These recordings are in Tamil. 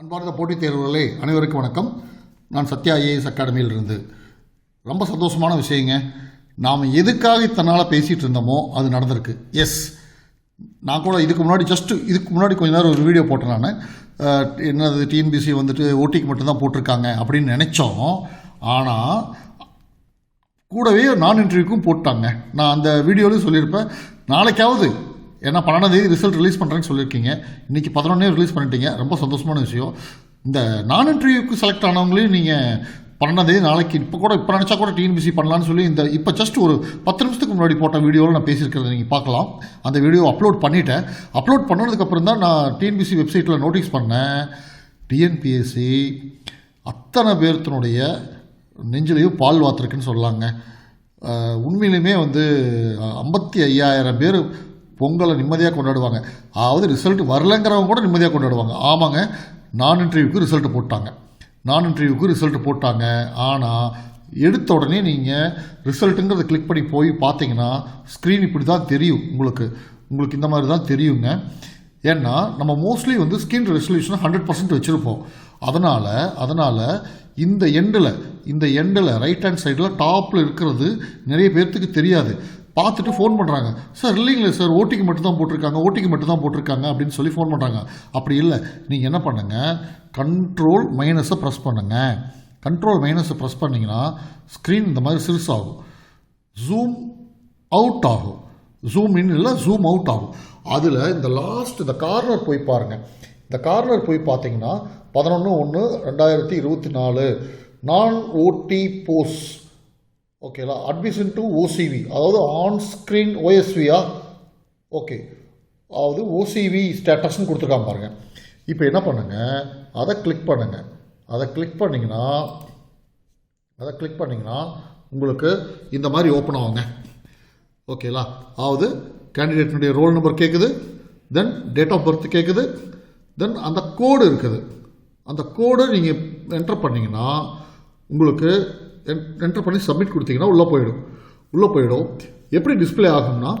அன்பார்ந்த போட்டித் தேர்வுகளே அனைவருக்கும் வணக்கம். நான் சத்யா ஐஏஎஸ் அகாடமியிலிருந்து ரொம்ப சந்தோஷமான விஷயங்க. நாம் எதுக்காக இத்தனை பேசிகிட்டு இருந்தோமோ அது நடந்திருக்கு. எஸ் நான் கூட இதுக்கு முன்னாடி ஜஸ்ட்டு இதுக்கு முன்னாடி கொஞ்ச நேரம் ஒரு வீடியோ போட்டேன் நான். என்னது டிஎன்பிசி வந்துட்டு ஓட்டிக்கு மட்டும்தான் போட்டிருக்காங்க அப்படின்னு நினச்சோம். ஆனால் கூடவே நான் இன்டர்வியூக்கும் போட்டாங்க. நான் அந்த வீடியோலையும் சொல்லியிருப்பேன். நாளைக்காவது ஏன்னா பன்னெண்டாம் தேதி ரிசல்ட் ரிலீஸ் பண்ணுறேன்னு சொல்லியிருக்கீங்க. இன்றைக்கி பதினொன்னே ரிலீஸ் பண்ணிட்டீங்க. ரொம்ப சந்தோஷமான விஷயம். இந்த நான் இன்டர்வியூக்கு செலக்ட் ஆனவங்களையும் நீங்கள் பன்னெண்டாம் தேதி நாளைக்கு இப்போ கூட இப்போ நினச்சா கூட டிஎன்பிசி பண்ணலான்னு சொல்லி இந்த இப்போ ஜஸ்ட் ஒரு பத்து நிமிஷத்துக்கு முன்னாடி போட்ட வீடியோவில் நான் பேசியிருக்கிறத நீங்கள் பார்க்கலாம். அந்த வீடியோ அப்லோட் பண்ணிட்டேன். அப்லோட் பண்ணதுக்கப்புறம் தான் நான் டிஎன்பிசி வெப்சைட்டில் நோட்டீஸ் பண்ணேன். டிஎன்பிஎஸ்சி அத்தனை பேர்த்தினுடைய நெஞ்சிலையும் பால் வாத்திருக்குன்னு சொல்லலாங்க உண்மையிலுமே வந்து ஐம்பத்தி ஐயாயிரம் பேர் பொங்கலை நிம்மதியாக கொண்டாடுவாங்க. அதாவது ரிசல்ட் வரலங்கிறவங்க கூட நிம்மதியாக கொண்டாடுவாங்க. ஆமாங்க நான் இன்டர்வியூக்கு ரிசல்ட் போட்டாங்க. நான் இன்டர்வியூக்கு ரிசல்ட் போட்டாங்க. ஆனால் எடுத்த உடனே நீங்கள் ரிசல்ட்டுங்கிறத கிளிக் பண்ணி போய் பார்த்தீங்கன்னா ஸ்க்ரீன் இப்படி தான் தெரியும் உங்களுக்கு. உங்களுக்கு இந்த மாதிரி தான் தெரியுங்க. ஏன்னா நம்ம மோஸ்ட்லி வந்து ஸ்கின் ரெசல்யூஷன் ஹண்ட்ரட் பர்சன்ட் வச்சுருப்போம். அதனால் அதனால் இந்த எண்டில் இந்த எண்டில் ரைட் ஹேண்ட் சைடில் டாப்பில் இருக்கிறது நிறைய பேர்த்துக்கு தெரியாது. பார்த்துட்டு ஃபோன் பண்ணுறாங்க சார் இல்லைங்களே சார் ஓட்டிக்கு மட்டும் தான் போட்டிருக்காங்க ஓட்டிக்கு மட்டும் தான் போட்டிருக்காங்க அப்படின்னு சொல்லி ஃபோன் பண்ணுறாங்க அப்படி இல்லை. நீங்கள் என்ன பண்ணுங்கள் கண்ட்ரோல் மைனஸை ப்ரெஸ் பண்ணுங்கள் கண்ட்ரோல் மைனஸை ப்ரெஸ் பண்ணிங்கன்னா ஸ்க்ரீன் இந்த மாதிரி சிறுசாகும் ஜூம் அவுட் ஆகும். ஜூம் இன் இல்லை ஜூம் அவுட் ஆகும். அதில் இந்த லாஸ்ட் இந்த கார்னர் போய் பாருங்கள் இந்த கார்னர் போய் பார்த்தீங்கன்னா பதினொன்று ஒன்று ரெண்டாயிரத்தி இருபத்தி நாலு நான் ஓடி போஸ் ஓகேங்களா அட்மிஷன் டு ஓசிவி அதாவது ஆன் ஸ்க்ரீன் ஓஎஸ்வியா ஓகே அதாவது ஓசிவி ஸ்டேட்டஸ்னு கொடுத்துருக்கான் பாருங்கள் இப்போ என்ன பண்ணுங்கள் அதை கிளிக் பண்ணுங்கள் அதை கிளிக் பண்ணிங்கன்னா அதை கிளிக் பண்ணிங்கன்னா உங்களுக்கு இந்த மாதிரி ஓப்பன் ஆகுங்க. ஓகேங்களா அதாவது கேண்டிடேட்னுடைய ரோல் நம்பர் கேட்குது தென் டேட் ஆஃப் பர்த் கேட்குது தென் அந்த கோடு இருக்குது. அந்த கோடை நீங்கள் என்டர் பண்ணிங்கன்னா உங்களுக்கு என்டர் பண்ணி சப்மிட் கொடுத்தீங்கன்னா உள்ளே போயிடும். உள்ளே போயிடும். எப்படி டிஸ்பிளே ஆகும்னா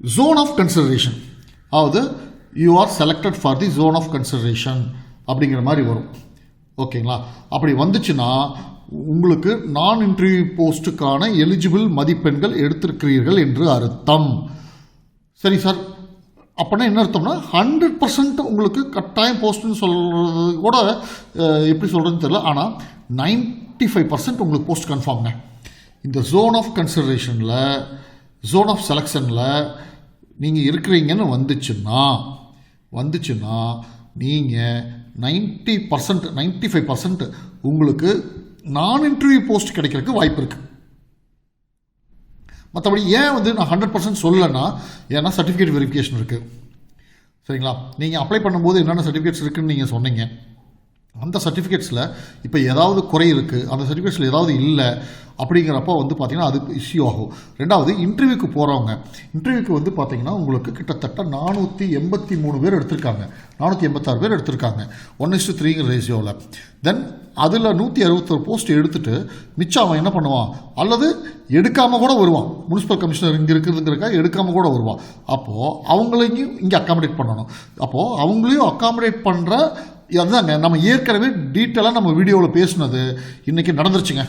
ஜோன் ஆஃப் கன்சிடரேஷன் அதாவது you are selected for the zone of consideration அப்படிங்கிற மாதிரி வரும். ஓகேங்களா அப்படி வந்துச்சுன்னா உங்களுக்கு நான் இன்டர்வியூ போஸ்ட்டுக்கான எலிஜிபிள் மதிப்பெண்கள் எடுத்திருக்கிறீர்கள் என்று அர்த்தம். சரி சார் அப்படின்னா என்ன அர்த்தம்னா ஹண்ட்ரட் பர்சன்ட் உங்களுக்கு கட்டாயம் போஸ்ட்டுன்னு சொல்கிறது கூட எப்படி சொல்கிறதுன்னு தெரியல. ஆனால் நைன் 95% ஃபைவ் பர்சன்ட் உங்களுக்கு போஸ்ட் கன்ஃபார்ம்ங்க இந்த ஜோன் ஆஃப் கன்சிடரேஷனில் ஜோன் ஆஃப் செலெக்ஷனில் நீங்கள் இருக்கிறீங்கன்னு வந்துச்சுன்னா வந்துச்சுன்னா நீங்கள் ninety percent ninety five percent உங்களுக்கு நான் இன்டர்வியூ போஸ்ட் கிடைக்கிறதுக்கு வாய்ப்பு இருக்குது மற்றபடி ஏன் வந்து நான் ஹண்ட்ரட் பர்சன்ட் சொல்லலைன்னா ஏன்னா சர்டிஃபிகேட் வெரிஃபிகேஷன் இருக்குது சரிங்களா? நீங்கள் அப்ளை பண்ணும்போது என்னென்ன சர்டிஃபிகேட்ஸ் இருக்குதுன்னு நீங்கள் சொன்னீங்க. அந்த சர்டிஃபிகேட்ஸில் இப்போ ஏதாவது குறை இருக்குது அந்த சர்டிஃபிகேட்ஸில் ஏதாவது இல்லை அப்படிங்கிறப்ப வந்து பார்த்திங்கன்னா அது இஷ்யூ ஆகும். ரெண்டாவது இன்டர்வியூக்கு போகிறவங்க இன்டர்வியூக்கு வந்து பார்த்திங்கன்னா உங்களுக்கு கிட்டத்தட்ட நானூற்றி எண்பத்தி மூணு பேர் எடுத்திருக்காங்க. நானூற்றி எண்பத்தாறு பேர் எடுத்திருக்காங்க. ஒன் இஸ்டு த்ரீங்கிற ரேஷியோவில் தென் அதில் நூற்றி அறுபத்தொரு போஸ்ட் எடுத்துட்டு மிச்சம் அவன் என்ன பண்ணுவான்? அல்லது எடுக்காமல் கூட வருவான். முனிசிபல் கமிஷனர் இங்கே இருக்கிறதுங்கிறக்காக எடுக்காமல் கூட வருவான். அப்போது அவங்களையும் இங்கே அக்காமடேட் பண்ணணும். அப்போது அவங்களையும் அக்காமடேட் பண்ணுற அதுதாங்க நம்ம ஏற்கனவே டீட்டெயிலாக நம்ம வீடியோவில் பேசுனது. இன்றைக்கி நடந்துருச்சுங்க.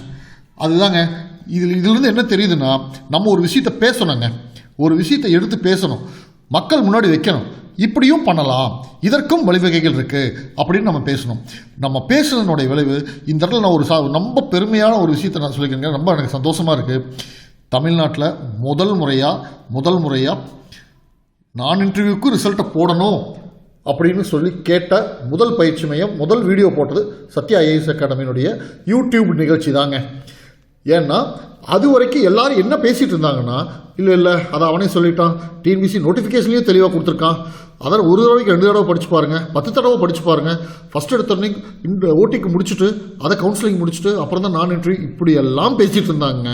அதுதாங்க. இதில் இதிலிருந்து என்ன தெரியுதுன்னா நம்ம ஒரு விஷயத்தை பேசணுங்க. ஒரு விஷயத்தை எடுத்து பேசணும். மக்கள் முன்னாடி வைக்கணும். இப்படியும் பண்ணலாம். இதற்கும் வழிவகைகள் இருக்குது அப்படின்னு நம்ம பேசணும். நம்ம பேசுனதனுடைய விளைவு இந்த இடத்துல நான் ஒரு சா ரொம்ப பெருமையான ஒரு விஷயத்தை நான் சொல்லிக்கிறேங்க. ரொம்ப எனக்கு சந்தோஷமாக இருக்குது தமிழ்நாட்டில் முதல் முறையாக முதல் முறையாக நான் இன்டர்வியூக்கு ரிசல்ட்டை போடணும். அப்படின்னு சொல்லி கேட்ட முதல் பயிற்சி மையம் முதல் வீடியோ போட்டது சத்யா ஐஏஎஸ் அகாடமியினுடைய யூடியூப் நிகழ்ச்சி தாங்க. ஏன்னா அது வரைக்கும் எல்லாரும் என்ன பேசிகிட்டு இருந்தாங்கன்னா இல்லை இல்லை அதை அவனே சொல்லிட்டான். டிஎன்பிசி நோட்டிஃபிகேஷன்லேயும் தெளிவாக கொடுத்துருக்கான். அதை ஒரு தடவைக்கு ரெண்டு தடவை படிச்சு பாருங்க. பத்து தடவை படிச்சு பாருங்க. ஃபஸ்ட் எடுத்தோடனே இந்த ஓட்டிக்கு முடிச்சுட்டு அதை கவுன்சிலிங் முடிச்சுட்டு அப்புறம் தான் நான் இன்ட்ரி இப்படி எல்லாம் பேசிகிட்டு இருந்தாங்க.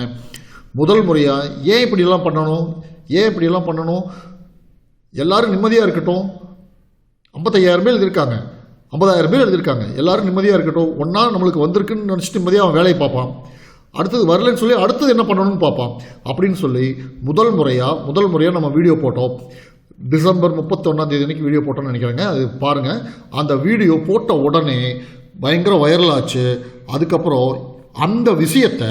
முதல் முறையாக ஏன் இப்படியெல்லாம் பண்ணணும்? ஏன் இப்படியெல்லாம் பண்ணணும்? எல்லோரும் நிம்மதியாக இருக்கட்டும். ஐம்பத்தையாயிரம் பேர் எழுதியிருக்காங்க. ஐம்பதாயிரம் பேர் எழுதியிருக்காங்க. எல்லாரும் நிம்மதியாக இருக்கட்டும். ஒன்றா நம்மளுக்கு வந்திருக்குன்னு நினச்சிட்டு நிம்மதியாக அவன் வேலையை பார்ப்பான். அடுத்தது வரலன்னு சொல்லி அடுத்தது என்ன பண்ணணும்னு பார்ப்பான். அப்படின்னு சொல்லி முதல் முறையாக முதல் முறையாக நம்ம வீடியோ போட்டோம். டிசம்பர் முப்பத்தொன்னாம் தேதி அன்னைக்கு வீடியோ போட்டோன்னு நினைக்கிறேங்க. அது பாருங்கள் அந்த வீடியோ போட்ட உடனே பயங்கர வைரல் ஆச்சு. அதுக்கப்புறம் அந்த விஷயத்தை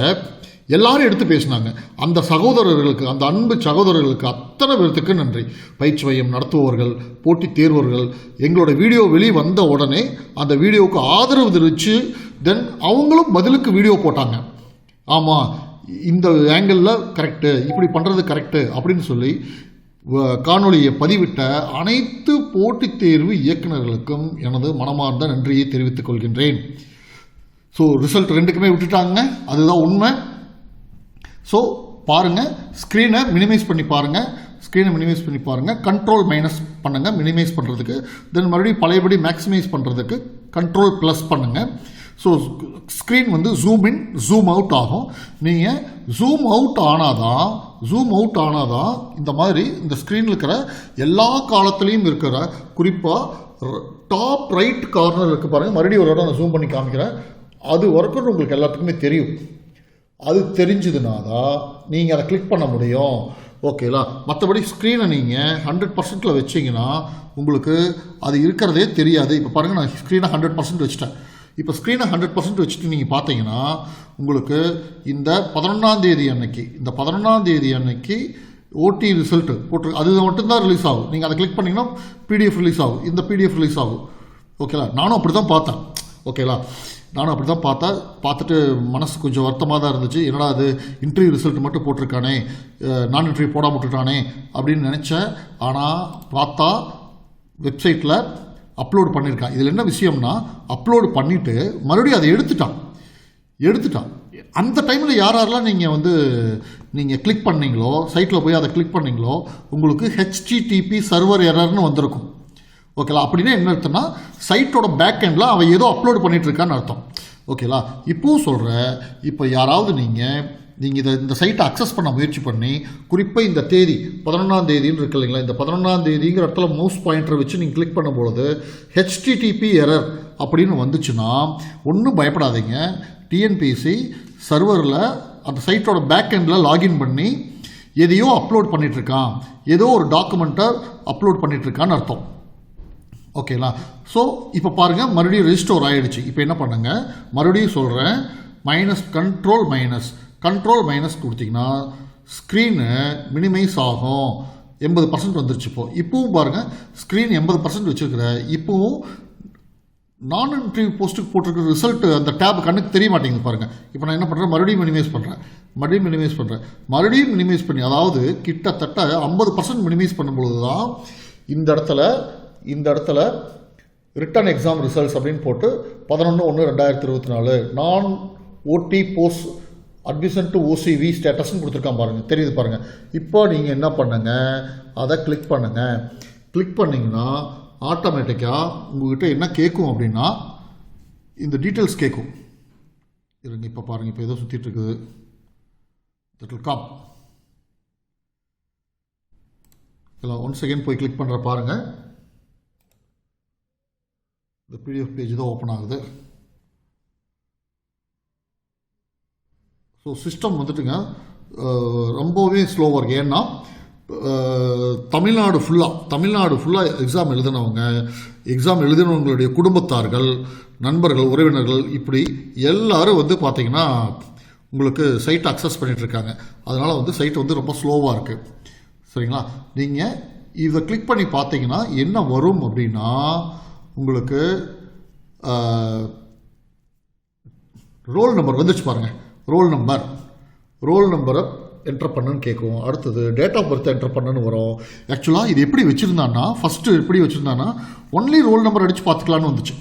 எல்லாரும் எடுத்து பேசினாங்க. அந்த சகோதரர்களுக்கு அந்த அன்பு சகோதரர்களுக்கு அத்தனை பேர்த்துக்கு நன்றி. பயிற்சி மையம் நடத்துபவர்கள் போட்டித் தேர்வர்கள் எங்களோட வீடியோ வெளியே வந்த உடனே அந்த வீடியோவுக்கு ஆதரவு தெரிவித்து தென் அவங்களும் பதிலுக்கு வீடியோ போட்டாங்க. ஆமாம் இந்த ஆங்கிளில் கரெக்டு இப்படி பண்ணுறது கரெக்டு அப்படின்னு சொல்லி வ- பதிவிட்ட அனைத்து போட்டித் தேர்வு இயக்குநர்களுக்கும் எனது மனமார்ந்த நன்றியை தெரிவித்துக் கொள்கின்றேன். ஸோ ரிசல்ட் ரெண்டுக்குமே விட்டுட்டாங்க. அதுதான் உண்மை. ஸோ பாருங்கள் ஸ்க்ரீனை மினிமைஸ் பண்ணி பாருங்கள் ஸ்க்ரீனை மினிமைஸ் பண்ணி பாருங்கள் கண்ட்ரோல் மைனஸ் பண்ணுங்கள் மினிமைஸ் பண்ணுறதுக்கு தென் மறுபடியும் பழையபடி மேக்ஸிமைஸ் பண்ணுறதுக்கு கண்ட்ரோல் ப்ளஸ் பண்ணுங்கள் ஸோ ஸ்க்ரீன் வந்து ஜூம் இன் ஜூம் அவுட் ஆகும். நீங்கள் ஜூம் அவுட் ஆனாதான் ஜூம் அவுட் ஆனாதான் இந்த மாதிரி இந்த ஸ்க்ரீனில் இருக்கிற எல்லா காலத்துலேயும் இருக்கிற குறிப்பாக டாப் ரைட் கார்னர் இருக்குது பாருங்கள் மறுபடியும் ஒரு இடம் நான் ஜூம் பண்ணி காமிக்கிறேன். அது ஒர்க்கர் உங்களுக்கு எல்லாத்துக்குமே தெரியும். அது தெரிஞ்சதுனா தான் நீங்கள் அதை கிளிக் பண்ண முடியும். ஓகேலா மற்றபடி ஸ்க்ரீனை நீங்கள் ஹண்ட்ரட் பர்சன்ட்டில் வச்சிங்கன்னா உங்களுக்கு அது இருக்கிறதே தெரியாது. இப்போ பாருங்கள் நான் ஸ்க்ரீனை ஹண்ட்ரட் பர்சன்ட் வச்சுட்டேன். இப்போ ஸ்க்ரீனை ஹண்ட்ரட் பர்சன்ட் வச்சுட்டு நீங்கள் பார்த்தீங்கன்னா உங்களுக்கு இந்த பதினொன்றாந்தேதி அன்னைக்கு இந்த பதினொன்றாந்தேதி அன்னைக்கு ஓடி ரிசல்ட்டு போட்டு அது மட்டும்தான் ரிலீஸ் ஆகும். நீங்கள் அதை கிளிக் பண்ணிங்கன்னா பிடிஎஃப் ரிலீஸ் ஆகும். இந்த பிடிஎஃப் ரிலீஸ் ஆகும். ஓகேலா நானும் அப்படி தான் பார்த்தேன் ஓகேலா நானும் அப்படி தான் பார்த்தேன் பார்த்துட்டு மனசு கொஞ்சம் வருத்தமாக தான் இருந்துச்சு. என்னடா அது இன்டர்வியூ ரிசல்ட் மட்டும் போட்டிருக்கானே நான் இன்டர்வியூ போடாமல் விட்டுட்டானே அப்படின்னு நினச்சேன். ஆனால் பார்த்தா வெப்சைட்டில் அப்லோடு பண்ணியிருக்கான் இதில் என்ன விஷயம்னா அப்லோடு பண்ணிவிட்டு மறுபடியும் அதை எடுத்துட்டான். எடுத்துட்டான். அந்த டைமில் யார் யாரெல்லாம் நீங்கள் வந்து நீங்கள் கிளிக் பண்ணீங்களோ சைட்டில் போய் அதை கிளிக் பண்ணீங்களோ உங்களுக்கு ஹெச்டிடிபி சர்வர் எரர்னு வந்திருக்கும். ஓகேலா? அப்படின்னா என்ன அர்த்தம்னா சைட்டோட பேக் எண்டில் அவன் ஏதோ அப்லோட் பண்ணிகிட்ருக்கான்னு அர்த்தம். ஓகேலா? இப்போவும் சொல்கிறேன் இப்போ யாராவது நீங்கள் நீங்கள் இதை இந்த சைட்டை அக்சஸ் பண்ண முயற்சி பண்ணி குறிப்பாக இந்த தேதி பதினொன்றாம் தேதின்னு இருக்கு இல்லைங்களா? இந்த பதினொன்றாம் தேதிங்கிற இடத்துல மவுஸ் பாயிண்டரை வச்சு நீங்கள் கிளிக் பண்ணும்பொழுது ஹெச்டிடிபி எரர் அப்படின்னு வந்துச்சுன்னா ஒன்றும் பயப்படாதீங்க. டிஎன்பிசி சர்வரில் அந்த சைட்டோட பேக் எண்டில் லாகின் பண்ணி எதையோ அப்லோட் பண்ணிகிட்ருக்கான் ஏதோ ஒரு டாக்குமெண்ட்டை அப்லோட் பண்ணிகிட்ருக்கான்னு அர்த்தம். ஓகேங்களா ஸோ இப்போ பாருங்கள் மறுபடியும் ரெஜிஸ்டோர் ஆகிடுச்சு இப்போ என்ன பண்ணுங்கள் மறுபடியும் சொல்கிறேன் minus control minus control minus கொடுத்தீங்கன்னா ஸ்க்ரீனு மினிமைஸ் ஆகும். எண்பது பர்சன்ட் வந்துருச்சு இப்போ. இப்போவும் பாருங்கள் ஸ்க்ரீன் எண்பது பர்சன்ட் வச்சுருக்கிற இப்போவும் நான் இன்டர்வியூ போஸ்ட்டுக்கு போட்டிருக்கிற ரிசல்ட் அந்த டேப் கண்ணுக்கு தெரிய மாட்டேங்குது பாருங்கள் இப்போ நான் என்ன பண்ணுறேன் மறுபடியும் மினிமைஸ் பண்ணுறேன் மறுபடியும் மினிமைஸ் பண்ணுறேன் மறுபடியும் மினிமைஸ் பண்ணி அதாவது கிட்டத்தட்ட ஐம்பது பர்சன்ட் மினிமைஸ் பண்ணும்பொழுது தான் இந்த இடத்துல இந்த இடத்துல ரிட்டன் எக்ஸாம் ரிசல்ட்ஸ் அப்படின்னு போட்டு பதினொன்று ஒன்று ரெண்டாயிரத்தி இருபத்தி நாலு நான் ஓடி போஸ்ட் அட்மிஷன் டு ஓசிவி ஸ்டேட்டஸ்னு கொடுத்துருக்கான் பாருங்கள் தெரியுது பாருங்கள் இப்போ நீங்கள் என்ன பண்ணுங்கள் அதை கிளிக் பண்ணுங்கள் கிளிக் பண்ணிங்கன்னா ஆட்டோமேட்டிக்காக உங்ககிட்ட என்ன கேட்கும் அப்படின்னா இந்த டீட்டெயில்ஸ் கேட்கும். இருங்க இப்போ பாருங்கள் இப்போ ஏதோ சுற்றிட்டு இருக்குது. தட் will இல்லை ஒன் செகண்ட் போய் கிளிக் பண்ணுற பாருங்கள் இந்த பிடிஎஃப் பேஜ் தான் ஓப்பன் ஆகுது. ஸோ சிஸ்டம் வந்துட்டுங்க ரொம்பவே ஸ்லோவாக இருக்குது ஏன்னா தமிழ்நாடு ஃபுல்லாக தமிழ்நாடு ஃபுல்லாக எக்ஸாம் எழுதினவங்க எக்ஸாம் எழுதினவங்களுடைய குடும்பத்தார்கள் நண்பர்கள் உறவினர்கள் இப்படி எல்லாரும் வந்து பார்த்தீங்கன்னா உங்களுக்கு சைட் அக்சஸ் பண்ணிகிட்ருக்காங்க அதனால் வந்து சைட் வந்து ரொம்ப ஸ்லோவாக இருக்குது சரிங்களா? நீங்கள் இதை கிளிக் பண்ணி பார்த்தீங்கன்னா என்ன வரும் அப்படின்னா உங்களுக்கு ரோல் நம்பர் வந்துச்சு பாருங்க. ரோல் நம்பர் ரோல் நம்பரை என்டர் பண்ணுன்னு கேட்கும் அடுத்தது டேட் ஆஃப் பர்த் என்டர் பண்ணுன்னு வரும். ஆக்சுவலாக இது எப்படி வச்சுருந்தான்னா ஃபஸ்ட்டு எப்படி வச்சுருந்தான்னா ஒன்லி ரோல் நம்பர் அடித்து பார்த்துக்கலான்னு வந்துச்சு.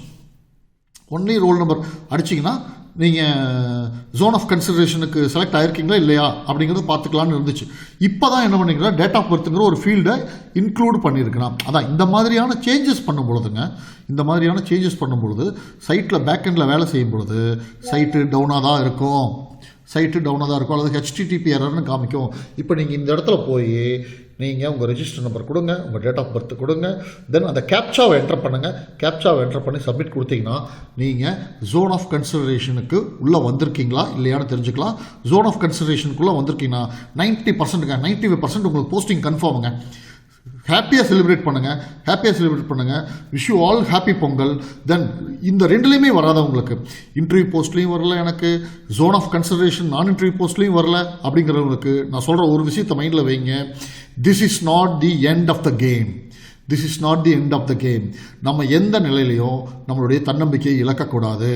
ஒன்லி ரோல் நம்பர் அடிச்சிங்கன்னா நீங்கள் ஜோன் ஆஃப் கன்சிடரேஷனுக்கு செலக்ட் ஆயிருக்கீங்களா இல்லையா அப்படிங்கிறத பார்த்துக்கலான்னு இருந்துச்சு. இப்போ தான் என்ன பண்ணிக்கிறா டேட் ஆஃப் பர்த்துங்கிற ஒரு ஃபீல்டை இன்க்ளூட் பண்ணியிருக்கலாம் அதான் இந்த மாதிரியான சேஞ்சஸ் பண்ணும் பொழுதுங்க இந்த மாதிரியான சேஞ்சஸ் பண்ணும் பொழுது சைட்டில் பேக்கெண்டில் வேலை செய்யும் பொழுது சைட்டு டவுனாக தான் இருக்கும். சைட்டு டவுனாக தான் இருக்கும். அல்லது ஹெச்டிடிபி எரர்னு காமிக்கும். இப்போ நீங்கள் இந்த இடத்துல போய் நீங்கள் உங்கள் ரெஜிஸ்டர் நம்பர் கொடுங்க உங்கள் டேட் ஆஃப் பர்த் கொடுங்க. தென் அந்த கேப்சாவை என்டர் பண்ணுங்கள் கேப்சாவை என்டர் பண்ணி சப்மிட் கொடுத்தீங்கன்னா நீங்கள் ஜோன் ஆஃப் கன்சிடரேஷனுக்கு உள்ளே வந்திருக்கீங்களா இல்லையான்னு தெரிஞ்சுக்கலாம். ஜோன் ஆஃப் கன்சிடரேஷனுக்குள்ளே வந்திருக்கீங்கன்னா நைன்ட்டி பர்சன்ட்டுங்க நைன்ட்டி ஃபைவ் பர்சன்ட் உங்களுக்கு போஸ்டிங் கன்ஃபார்முங்க ஹாப்பியாக செலிப்ரேட் பண்ணுங்கள் ஹாப்பியாக செலிப்ரேட் பண்ணுங்கள் wish you all happy Pongal. Then இந்த ரெண்டுலேயுமே வராது உங்களுக்கு? இன்டர்வியூ போஸ்ட்லேயும் வரல எனக்கு. ஜோன் ஆஃப் கன்சிடரேஷன் நான் இன்டர்வியூ போஸ்ட்லேயும் வரல அப்படிங்கிறவங்களுக்கு நான் சொல்கிற ஒரு விஷயத்தை மைண்டில் வைங்க. This is not the end of the game this is not the end of the game நம்ம எந்த நிலையிலையும் நம்மளுடைய தன்னம்பிக்கையை இழக்கக்கூடாது.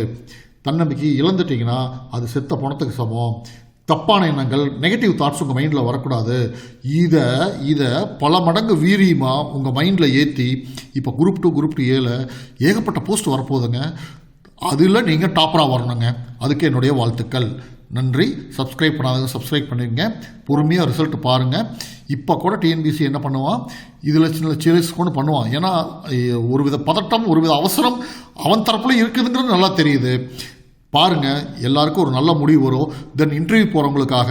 தன்னம்பிக்கையை இழந்துட்டிங்கன்னா அது செத்த பணத்துக்கு சமம். தப்பான எண்ணங்கள் நெகட்டிவ் தாட்ஸ் உங்கள் மைண்டில் வரக்கூடாது. இதை இதை பல மடங்கு வீரியமாக உங்கள் மைண்டில் ஏற்றி இப்போ குரூப் டூ குரூப் டூ ஏழு ஏகப்பட்ட போஸ்ட் வரப்போகுதுங்க. அதில் நீங்கள் டாப்பராக வரணுங்க. அதுக்கு என்னுடைய வாழ்த்துக்கள். நன்றி. சப்ஸ்கிரைப் பண்ணாதவங்க சப்ஸ்கிரைப் பண்ணிடுங்க. பொறுமையாக ரிசல்ட் பாருங்கள் இப்போ கூட டிஎன்பிசி என்ன பண்ணுவான் இதில் சின்ன சீரியஸ் கொண்டு பண்ணுவான் ஏன்னா ஒரு வித பதட்டம் ஒரு வித அவசரம் அவன் தரப்புல இருக்குதுங்கிறது நல்லா தெரியுது. பாருங்கள் எல்லாருக்கும் ஒரு நல்ல முடிவு வரும். Then interview போகிறவங்களுக்காக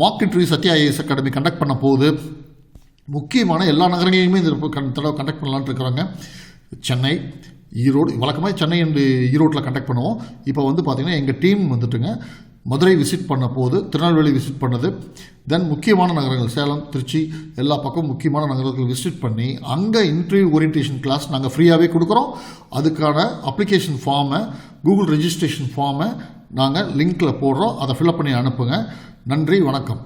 mock interview Sathya IAS academy conduct பண்ண போகுது. முக்கியமான எல்லா நகரங்களையுமே இந்த தடவை கண்டக்ட் பண்ணலான்ட்டு இருக்கிறாங்க. சென்னை ஈரோடு வழக்கமாக சென்னை அண்டு ஈரோட்டில் கண்டக்ட் பண்ணுவோம். இப்போ வந்து பார்த்திங்கன்னா எங்கள் டீம் வந்துட்டுங்க மதுரை விசிட் பண்ண போது திருநெல்வேலி விசிட் பண்ணது. தென் முக்கியமான நகரங்கள் சேலம் திருச்சி எல்லா பக்கம் முக்கியமான நகரங்கள் விசிட் பண்ணி அங்கே இன்டர்வியூ ஓரியன்டேஷன் கிளாஸ் நாங்கள் ஃப்ரீயாகவே கொடுக்குறோம். அதுக்கான அப்ளிகேஷன் ஃபார்மை கூகுள் ரெஜிஸ்ட்ரேஷன் ஃபார்மை நாங்கள் லிங்க்கில் போடுறோம். அதை ஃபில்அப் பண்ணி அனுப்புங்க. நன்றி வணக்கம்.